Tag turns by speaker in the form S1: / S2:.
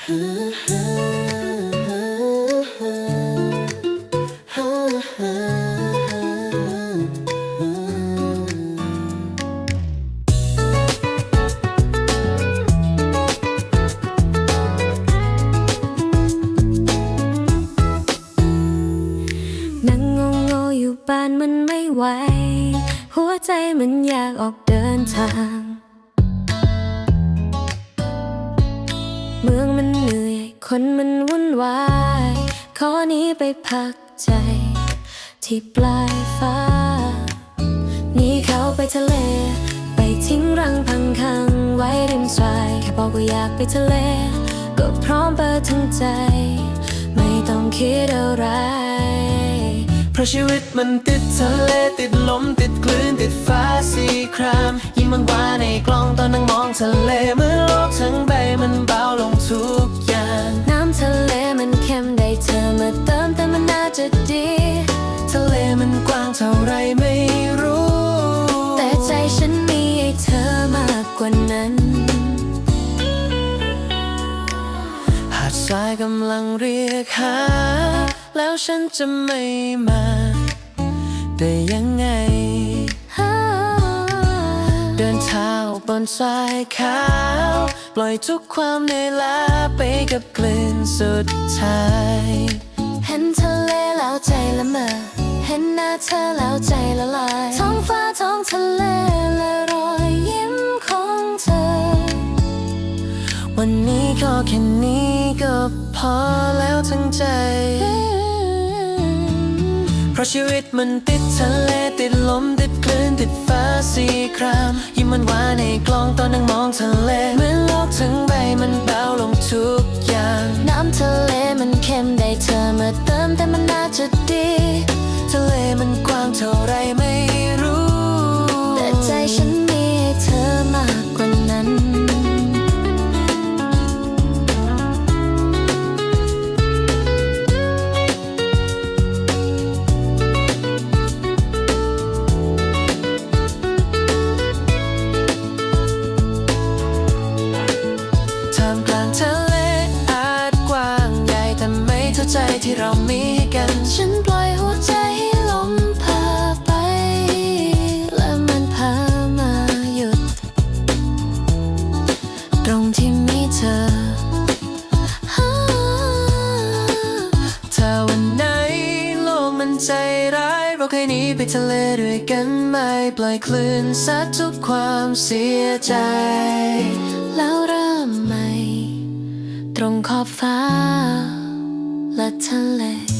S1: นั่งงงงๆอยู่บ้านมันไม่ไหว หัวใจมันอยากออกเดินทาง เมืองมันเหนื่อย คนมันวุ่นวาย ขอนี้ไปพักใจ ที่ปลายฟ้า นี่เขาไปทะเล ไปทิ้งรังพังคังไว้ริมทราย แค่บอกว่าอยากไปทะเล ก็พร้อมเปิดทั้งใจ ไม่ต้องคิดอะไร
S2: เพราะชีวิตมันติดทะเลติดลมติดคลื่นติดฟ้าสีคราม ยิ่งมันกว่าในกล้องตอนนั่งมองทะเลเมื่อโลกทั้ง เธ
S1: อมาเติมแต่มันน่าจะดี
S2: ทะเลมันกว้างเท่าไรไม่รู้
S1: แต่ใจฉันมีให้เธอมากกว่านั้น
S2: หาดทรายกำลังเรียกหา แล้วฉันจะไม่มา ได้ยังไง เดินเท้าบนทรายขาว ปล่อยทุกความเหนื่อยล้าไปกับกลิ่นสุดท้าย
S1: ห็นทะเลแล้วใจละเมอ เห็นหน้าเธอแล้วใจละลาย ท้องฟ้าท้องทะเลและรอยยิ้มของเธอ
S2: วันนี้ก็แค่นี้ก็พอแล้วทั้งใจ เพราะชีวิตมันติดทะเลติดลมติดคลื่นติดฟ้าสีคราม ยิ่งมันหว่าในกล้องตอนนั่งมองทะเลเหมือนโลกทั้งใบมันเบาลงทุกอย่าง
S1: ทะเลมันเค็มได้เธอมาเติมแต่มันน่าจะดี
S2: ทะเลมันกว้างเท่าไรไม่
S1: ใจ
S2: ที่เรามีกัน
S1: ฉันปล่อยหัวใจให้ลมพาไป และมันพามาหยุด ตรงที่มีเธอ
S2: ถ้าวันไหนโลกมันใจร้าย เราเคยหนีไปทะเลด้วยกันไม่ปล่อยคลื่นซัดทุกความเสียใจ
S1: แล้วเริ่มใหม่ ตรงขอบฟ้า และทะเล